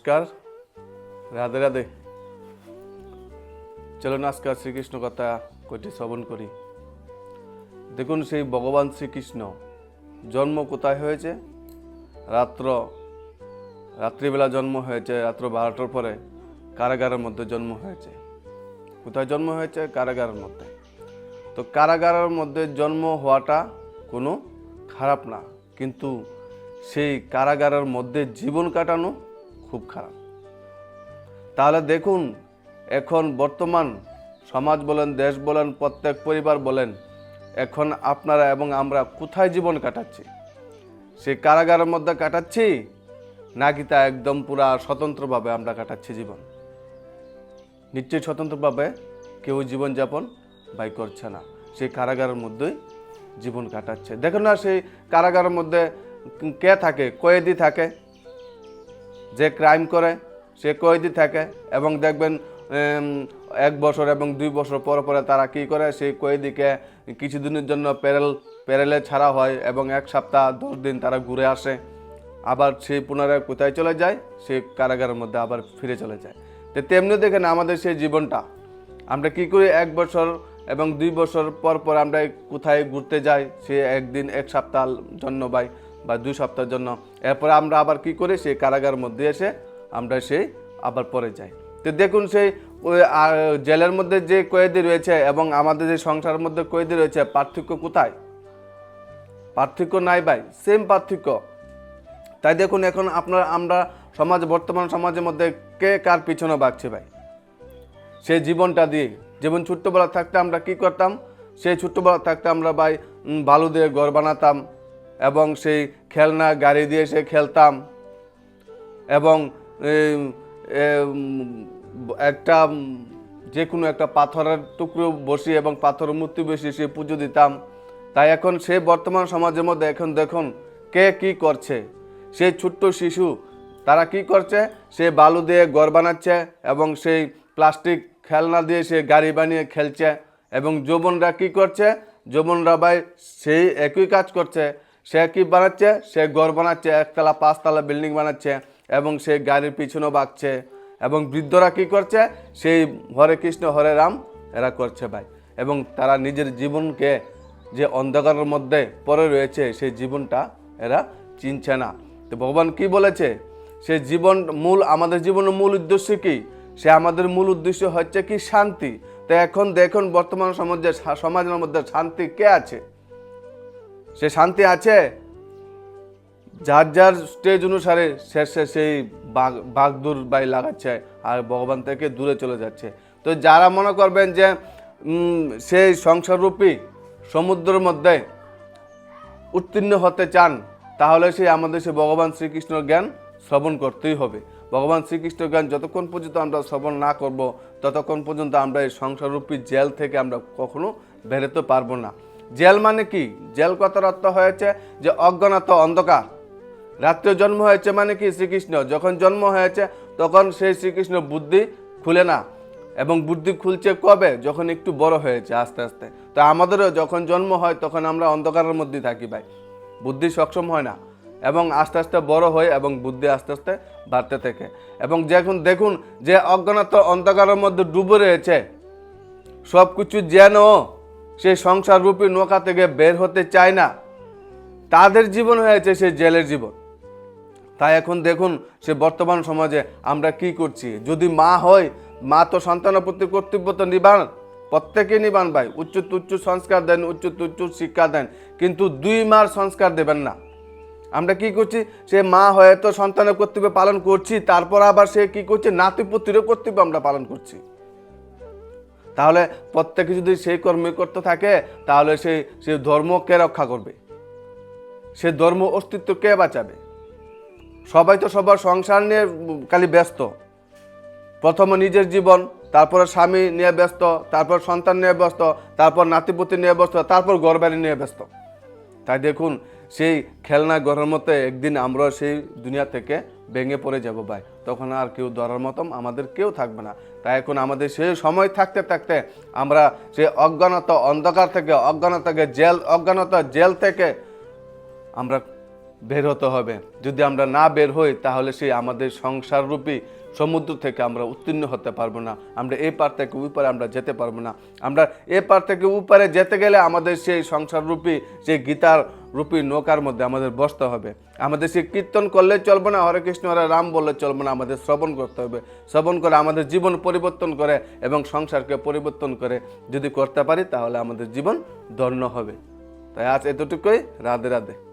নমস্কার। রাধে রাধে। চলুন আজকাল শ্রীকৃষ্ণ কথা কটি শ্রবণ করি। দেখুন, সেই ভগবান শ্রীকৃষ্ণ জন্ম কোথায় হয়েছে? রাত্র, রাত্রিবেলা জন্ম হয়েছে, রাত্র বারোটার পরে কারাগারের মধ্যে জন্ম হয়েছে। কোথায় জন্ম হয়েছে? কারাগারের মধ্যে। তো কারাগারের মধ্যে জন্ম হওয়াটা কোনো খারাপ না। কিন্তু সেই কারাগারের মধ্যে জীবন কাটানো খুব খারাপ। তাহলে দেখুন, এখন বর্তমান সমাজ বলেন, দেশ বলেন, প্রত্যেক পরিবার বলেন, এখন আপনারা এবং আমরা কোথায় জীবন কাটাচ্ছি? সে কারাগারের মধ্যে কাটাচ্ছি, নাকি তা একদম পুরা স্বতন্ত্রভাবে আমরা কাটাচ্ছি জীবন? নিশ্চয়ই স্বতন্ত্রভাবে কেউ জীবনযাপন বাই করছে না। সেই কারাগারের মধ্যেই জীবন কাটাচ্ছে। দেখুন না সেই কারাগারের মধ্যে কে থাকে, কয়েদি থাকে যে ক্রাইম করে, সে কয়েদি থাকে এবং দেখবেন এক বছর এবং দুই বছর পর পরে তারা কি করে, সেই কয়েদিকে কিছুদিনের জন্য প্যারেল, প্যারেলে ছাড়া হয় এবং এক সপ্তাহ, দশ দিন তারা ঘুরে আসে। আবার সেই পুনরায় কোথায় চলে যায়, সেই কারাগারের মধ্যে আবার ফিরে চলে যায়। তো তেমনি দেখেন আমাদের সেই জীবনটা। আমরা কি করি, এক বছর এবং দুই বছর পর পর আমরা কোথায় ঘুরতে যাই, সে একদিন, এক সপ্তাহ জন্য বাই বা দুই সপ্তাহের জন্য। এরপরে আমরা আবার কি করি? সেই কারাগার মধ্যে এসে আমরা সেই আবার পরে যাই। তো দেখুন সেই জেলের মধ্যে যে কয়েদি রয়েছে এবং আমাদের যে সংসারের মধ্যে কয়েদি রয়েছে, পার্থক্য কোথায়? পার্থক্য নাই ভাই সেম পার্থক্য। তাই দেখুন এখন আপনার, আমরা সমাজ, বর্তমান সমাজের মধ্যে কে কার পিছনে বাগছে ভাই? সেই জীবনটা দিয়ে। যেমন ছোট্টবেলা থাকতে আমরা কি করতাম? সেই ছোট্টবেলা থাকতে আমরা ভাই বালু দিয়ে ঘর বানাতাম এবং সেই খেলনা গাড়ি দিয়ে সে খেলতাম। এবং একটা যে কোনো একটা পাথরের টুকরো বসি এবং পাথরের মূর্তি বসি সে পুজো দিতাম। তাই এখন সে বর্তমান সমাজের মধ্যে এখন দেখুন কে কি করছে। সেই ছোট্ট শিশু, তারা কি করছে? সে বালু দিয়ে ঘর বানাচ্ছে এবং সেই প্লাস্টিক খেলনা দিয়ে সে গাড়ি বানিয়ে খেলছে। এবং যৌবনরা কি করছে? যৌবনরা ভাই সেই একই কাজ করছে। সে কি বানাচ্ছে? সে ঘর বানাচ্ছে, একতলা, পাঁচতলা বিল্ডিং বানাচ্ছে এবং সে গাড়ির পিছনেও বাঁকছে। এবং বৃদ্ধরা কি করছে? সেই হরে কৃষ্ণ, হরে রাম, এরা করছে ভাই। এবং তারা নিজের জীবনকে যে অন্ধকারের মধ্যে পড়ে রয়েছে, সেই জীবনটা এরা চিনছে না। তো ভগবান কি বলেছে? সে জীবন মূল, আমাদের জীবনের মূল উদ্দেশ্য কি? সে আমাদের মূল উদ্দেশ্য হচ্ছে কি? শান্তি। তো এখন দেখুন বর্তমান সমাজে সমাজের মধ্যে শান্তি কে আছে? সে শান্তি আছে? যার যার স্টেজ অনুসারে শেষে সেই বাঘ বাই লাগাচ্ছে আর ভগবান থেকে দূরে চলে যাচ্ছে। তো যারা মনে করবেন যে সেই সংসাররূপী সমুদ্রের মধ্যে উত্তীর্ণ হতে চান, তাহলে সেই আমাদের সে ভগবান শ্রীকৃষ্ণর জ্ঞান শ্রবণ করতেই হবে। ভগবান শ্রীকৃষ্ণ জ্ঞান যতক্ষণ পর্যন্ত আমরা শ্রবণ না করব, ততক্ষণ পর্যন্ত আমরা এই সংসাররূপী জেল থেকে আমরা কখনো বেরোতে পারব না। জেল মানে কি? জেল কথার অর্থ হয়েছে যে অজ্ঞানত অন্ধকার। রাত্রে জন্ম হয়েছে মানে কি? শ্রীকৃষ্ণ। যখন জন্ম হয়েছে, তখন সেই শ্রীকৃষ্ণ বুদ্ধি খুলে না। এবং বুদ্ধি খুলছে কবে? যখন একটু বড় হয়েছে আস্তে আস্তে। তো আমাদেরও যখন জন্ম হয়, তখন আমরা অন্ধকারের মধ্যে থাকি ভাই। বুদ্ধি সক্ষম হয় না। এবং আস্তে আস্তে বড় হয় এবং বুদ্ধি আস্তে আস্তে বাড়তে থাকে। এবং যখন দেখুন যে অজ্ঞানত অন্ধকারের মধ্যে ডুবে রয়েছে সব কিছু যেন সেই সংসার রূপী নৌকা থেকে বের হতে চায় না। তাদের জীবন হয়েছে সে জেলের জীবন। তাই এখন দেখুন সে বর্তমান সমাজে আমরা কি করছি। যদি মা হয়, মা তো সন্তানের প্রতি কর্তব্য তো নিবান প্রত্যেকে নিবান ভাই। উচ্চ তুচ্চ সংস্কার দেন উচ্চ তুচ্চ শিক্ষা দেন। কিন্তু দুই মার সংস্কার দেবেন না। আমরা কি করছি? সে মা হয়ে তো সন্তানের কর্তব্য পালন করছি, তারপর আবার সে কি করছে? নাতিপুতিরও কর্তব্য আমরা পালন করছি। তাহলে প্রত্যেকে যদি সেই কর্মই করতে থাকে, তাহলে সেই সেই ধর্ম কে রক্ষা করবে? সে ধর্ম অস্তিত্ব কে বাঁচাবে? সবাই তো সবার সংসার নিয়ে খালি ব্যস্ত। প্রথমে নিজের জীবন, তারপরে স্বামী নিয়ে ব্যস্ত, তারপর সন্তান নিয়ে ব্যস্ত, তারপর নাতিপুতি নিয়ে ব্যস্ত, তারপর ঘরবাড়ি নিয়ে ব্যস্ত। তাই দেখুন, সেই খেলনা ঘরের মতো একদিন আমরা সেই দুনিয়া থেকে ভেঙে পড়ে যাব, ভাই। তখন আর কেউ ধরার মতন আমাদের কেউ থাকবে না। তাই এখন আমাদের সেই সময় থাকতে থাকতে আমরা সে অজ্ঞানত অন্ধকার থেকে, অজ্ঞানত থেকে জেল, অজ্ঞানত জেল থেকে আমরা বের হতে হবে। যদি আমরা না বের হই, তাহলে সেই আমাদের সংসার রূপী সমুদ্র থেকে আমরা উত্তীর্ণ হতে পারব না। আমরা এই পার থেকে ওই আমরা যেতে পারব না। আমরা এ পার থেকে উপরে যেতে গেলে আমাদের সেই সংসাররূপী, সেই গীতার রূপী নৌকার মধ্যে আমাদের বসতে হবে। আমাদের সে কীর্তন করলে চলবে না, হরে কৃষ্ণ, হরে রাম বললে চলবে না, আমাদের শ্রবণ করতে হবে। শ্রবণ করে আমাদের জীবন পরিবর্তন করে এবং সংসারকে পরিবর্তন করে যদি করতে পারি তাহলে আমাদের জীবন ধন্য হবে। তাই আজ এতটুকুই। রাধে রাধে।